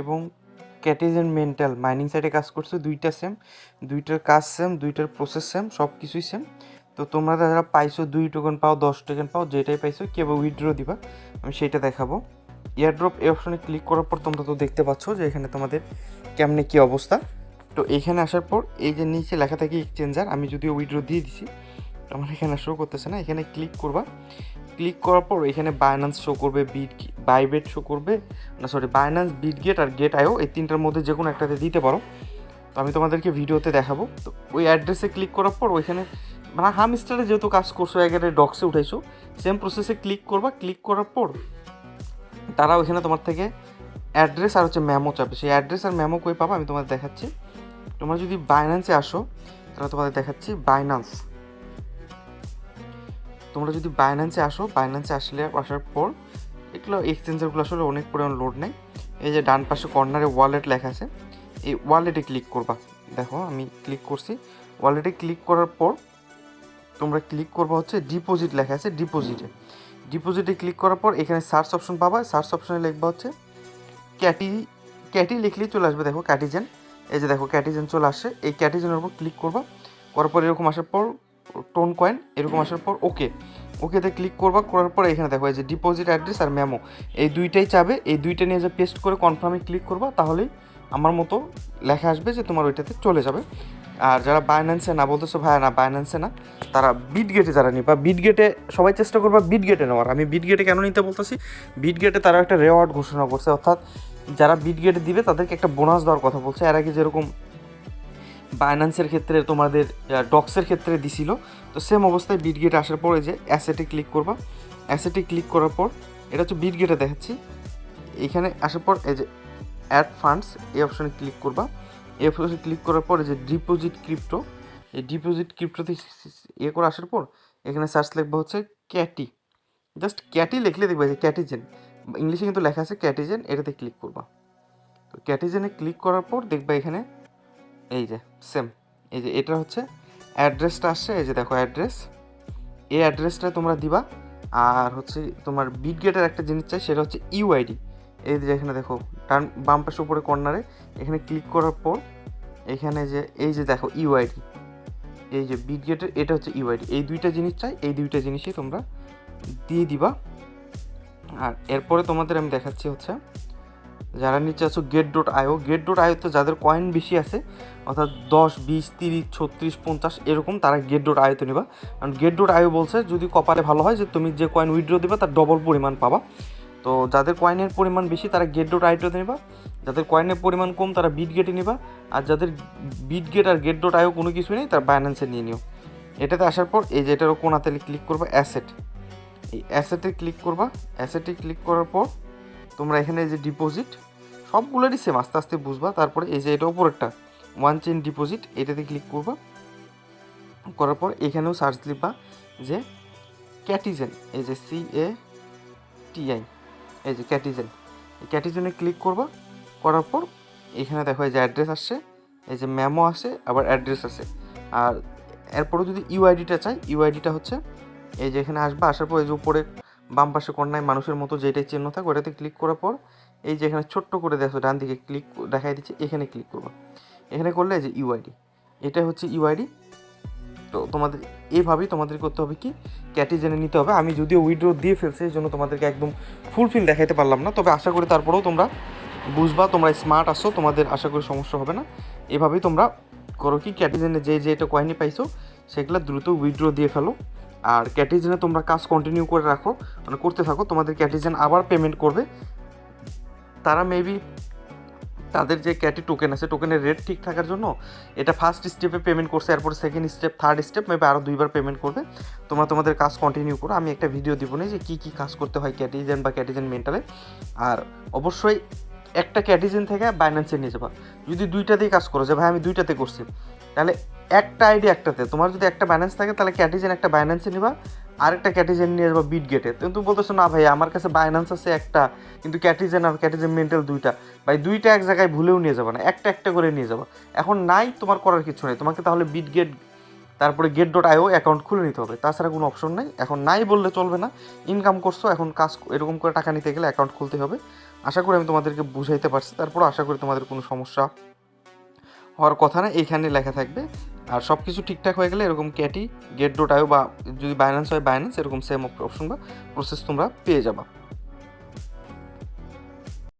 এবং ক্যাটেজেন mental mining সাইডে কাজ করছে, দুইটা সেম দুইটার কাজ সেম দুইটার প্রসেস সেম সব কিছুই সেম তো তোমরা যারা পাইছো দুই টোকেন পাও, দশ টোকেন পাও, যেটাই পাইছো কেবল উইথড্র দিবা, আমি সেইটা দেখাবো। এয়ারড্রপ এই অপশনে ক্লিক করার পর তোমরা তো দেখতে পাচ্ছ যে এখানে তোমাদের কেমনে কী অবস্থা। তো এখানে আসার পর এই যে নিচে লেখা থাকে এক্সচেঞ্জার আমি যদিও উইথড্র দিয়ে দিছি, আমার এখানে শো করতেছে না, এখানে ক্লিক করবা। ক্লিক করার পর এখানে বাইন্যান্স শো করবে বিট বাইবেট শো করবে, না সরি বাইন্যান্স বিট গেট আর গেট আইও এই তিনটার মধ্যে যে কোনো একটাতে দিতে পারো। তো আমি তোমাদেরকে ভিডিওতে দেখাবো। তো ওই অ্যাড্রেসে ক্লিক করার পর ওইখানে মানে হামস্টারে যেহেতু কাজ করছ, একেবারে ডক্সে উঠাইছো সেম প্রসেসে ক্লিক করবা। ক্লিক করার পর তারা ওইখানে তোমার থেকে অ্যাড্রেস আর হচ্ছে ম্যামো চাবে। সেই অ্যাড্রেস আর ম্যামো কই পাবা? আমি তোমাদের দেখাচ্ছি। তোমরা যদি বাইন্যান্সে আসো, তাহলে তোমাদের দেখাচ্ছি বাইন্যান্স তোমরা যদি বাইন্যান্সে আসো বাইন্যান্সে আসলে আসার পর, এগুলো এক্সচেঞ্জারগুলো আসলে অনেক পরিমাণ লোড নেয়। এই যে ডান পাশে কর্নারে ওয়ালেট লেখা আছে, এই ওয়ালেটে ক্লিক করবা। দেখো, আমি ক্লিক করছি। ওয়ালেটে ক্লিক করার পর, তোমরা ক্লিক করবা হচ্ছে ডিপোজিট লেখা আছে ডিপোজিটে ডিপোজিটে ক্লিক করার পর, এখানে সার্চ অপশন পাবা। সার্চ অপশনে লিখবা হচ্ছে ক্যাটি ক্যাটি লিখলেই চলে আসবে। দেখো ক্যাটিজেন এই যে দেখো ক্যাটিজেন চলে আসে। এই ক্যাটিজেনের উপর ক্লিক করবা। করার পর এরকম আসার পর টোন কয়েন, এরকম আসার পর ওকে ওকেতে ক্লিক করবা, করার পর এখানে দেখো এই যে ডিপোজিট অ্যাড্রেস আর মেমো এই দুইটাই চাবে, এই দুইটা নিয়ে যে পেস্ট করে কনফার্মে ক্লিক করবা, তাহলেই আমার মতো লেখা আসবে যে তোমার ওইটাতে চলে যাবে। আর যারা বাইন্যান্সে না বলতেছো ভাই না বাইন্যান্সে না, তারা বিট গেটে যারা নিবা বিট গেটে সবাই চেষ্টা করবা বিট গেটে নেওয়ার। আমি বিট গেটে কেন নিতে বলতেছি? বিট গেটে তারা একটা রেওয়ার্ড ঘোষণা করছে, অর্থাৎ যারা বিট গেটে দিবে, তাদেরকে একটা বোনাস দেওয়ার কথা বলছে। এর আগে যেরকম বাইন্যান্সের ক্ষেত্রে তোমাদের ডক্সের ক্ষেত্রে দিছিল। তো সেম অবস্থায় বিট গেটে আসার পরে যে অ্যাসেটে ক্লিক করবা। অ্যাসেটে ক্লিক করার পর, এটা হচ্ছে বিট গেটে দেখাচ্ছি। এখানে আসার পর এই যে অ্যাড ফান্ডস এই অপশানে ক্লিক করবা। এই অপশানে ক্লিক করার পর এই যে ডিপোজিট ক্রিপ্টো এই ডিপোজিট ক্রিপ্টোতে ইয়ে করে আসার পর, এখানে সার্চ লিখবা হচ্ছে ক্যাটি জাস্ট ক্যাটি লিখলে দেখবে যে ক্যাটিজেন ইংলিশে কিন্তু লেখা আছে ক্যাটিজেন এটাতে ক্লিক করবা। তো ক্যাটিজেনে ক্লিক করার পর দেখবা এখানে এই যে সেম এই যে, এটা হচ্ছে অ্যাড্রেসটা আসছে, এই যে দেখো অ্যাড্রেস এই অ্যাড্রেসটা তোমরা দিবা, আর হচ্ছে তোমার বিট গেটের একটা জিনিস চাই, সেটা হচ্ছে ইউআইডি এই যে এখানে দেখো, ডান, বাম পাশে উপরে কর্নারে এখানে ক্লিক করার পর, এখানে যে, এই যে দেখো ইউআইডি এই যে বিট গেটের এটা হচ্ছে ইউআইডি এই দুইটা জিনিস চাই, এই দুইটা জিনিসই তোমরা দিয়ে দিবা। আর এরপরে তোমাদের আমি দেখাচ্ছি হচ্ছে যারা নিচে আছো Gate dot IO Gate dot আইওতে যাদের কয়েন বেশি আছে, অর্থাৎ দশ, বিশ, তিরিশ, ছত্রিশ, পঞ্চাশ, এরকম তারা গেট ডট আইওতে নিবা। কারণ গেট ডট আইও বলছে, যদি কপালে ভালো হয়, যে তুমি যে কয়েন উইথড্র দেবে, তার ডবল পরিমাণ পাবা। তো যাদের কয়েনের পরিমাণ বেশি, তারা গেট ডট আইটোতে নেবা। যাদের কয়েনের পরিমাণ কম, তারা বিট গেটে নিবা। আর যাদের বিট গেট আর গেট ডট আইও কোনো কিছুই নেই, তারা বাইন্যান্সে নিয়ে নিও। এটাতে আসার পর, এই যে এটারও কোনাতে ক্লিক করবা অ্যাসেট এই অ্যাসেটে ক্লিক করবা অ্যাসেটে ক্লিক করার পর তোমরা এখানে যে ডিপোজিট সবগুলোরই সেম আস্তে আস্তে বুঝবা। তারপরে এই যে এটা ওপরেরটা ওয়ান চেন ডিপোজিট এটাতে ক্লিক করবা। করার পর এখানেও সার্চ লিখবা যে ক্যাটিজেন এই যে সি এ টিআই এই যে ক্যাটিজেন এই ক্যাটিজেনে ক্লিক করবা, করার পর এখানে দেখো এই যে অ্যাড্রেস আসছে, এই যে ম্যামো আসে, আবার অ্যাড্রেস আসে। আর এরপরে যদি ইউআইডিটা চাই ইউআইডিটা হচ্ছে এই যে এখানে আসবা, আসার পর এই যে উপরে বাম পাশে কন্যায় মানুষের মতো যেটাই চিহ্ন থাকে, ওটাতে ক্লিক করার পর এই যে এখানে ছোট্ট করে দেখো, ডান দিকে ক্লিক দেখাই দিচ্ছে, এখানে ক্লিক করব। এখানে করলে যে ইউআইডি এটা হচ্ছে ইউআইডি তো তোমাদের এইভাবেই তোমাদের করতে হবে কি ক্যাটিজেনে নিতে হবে। আমি যদিও উইড্রো দিয়ে ফেলছি, এই জন্য তোমাদেরকে একদম ফুলফিল দেখাইতে পারলাম না। তবে আশা করি তারপরেও তোমরা বুঝবা, তোমরা স্মার্ট আসো তোমাদের আশা করি সমস্যা হবে না। এভাবেই তোমরা করো কি ক্যাটিজেনে যে যে এটা কয়েনি পাইছো, সেগুলো দ্রুত উইড্রো দিয়ে ফেলো। আর ক্যাটিজেনে তোমরা কাজ কন্টিনিউ করে রাখো মানে করতে থাকো, তোমাদের ক্যাটিজেন আবার পেমেন্ট করবে। তারা মেবি তাদের যে ক্যাটি টোকেন আছে টোকেনের রেট ঠিক থাকার জন্য এটা ফার্স্ট স্টেপে পেমেন্ট করছে, এরপর second step third step maybe আরও দুইবার পেমেন্ট করবে। তোমরা তোমাদের কাজ কন্টিনিউ করো। আমি একটা ভিডিও দিব না যে কী কী কাজ করতে হয় ক্যাটিজেন বা ক্যাটিজেন মেন্টালে আর অবশ্যই একটা ক্যাটিজেন থেকে বাইন্যান্সে নিয়ে যাবা। যদি দুইটাতেই কাজ করো, যে ভাই আমি দুইটাতে করছি, তাহলে একটা আইডি একটাতে। তোমার যদি একটা ব্যালেন্স থাকে, তাহলে ক্যাটিজেন একটা বাইন্যান্সে নিবা, আরেকটা ক্যাটিজেন নিয়ে যাবা বিট গেটে কিন্তু বলতেছো, না ভাই, আমার কাছে বাইন্যান্স আছে একটা, কিন্তু ক্যাটিজেন আর ক্যাটিজেন মেন্টাল দুইটা। ভাই, দুইটা এক জায়গায় ভুলেও নিয়ে যাবা না, একটা একটা করে নিয়ে যাবা। এখন নাই, তোমার করার কিছু নেই। তোমাকে তাহলে বিট গেট তারপরে গেট ডট আইও অ্যাকাউন্ট খুলে নিতে হবে। তাছাড়া কোনো অপশন নাই। এখন নাই বললে চলবে না। ইনকাম করছ, এখন কাজ এরকম করে টাকা নিতে গেলে অ্যাকাউন্ট খুলতে হবে। আশা করি আমি তোমাদেরকে বুঝাইতে পারছি। তারপর আশা করি তোমাদের কোনো সমস্যা হওয়ার কথা না। এইখানে লেখা থাকবে আর সব কিছু ঠিকঠাক হয়ে গেলে এরকম ক্যাটি, গেট ডোট আয়ো বা যদি বাইন্যান্স হয় বাইন্যান্স এরকম সেম অপশন বা প্রসেস তোমরা পেয়ে যাবা।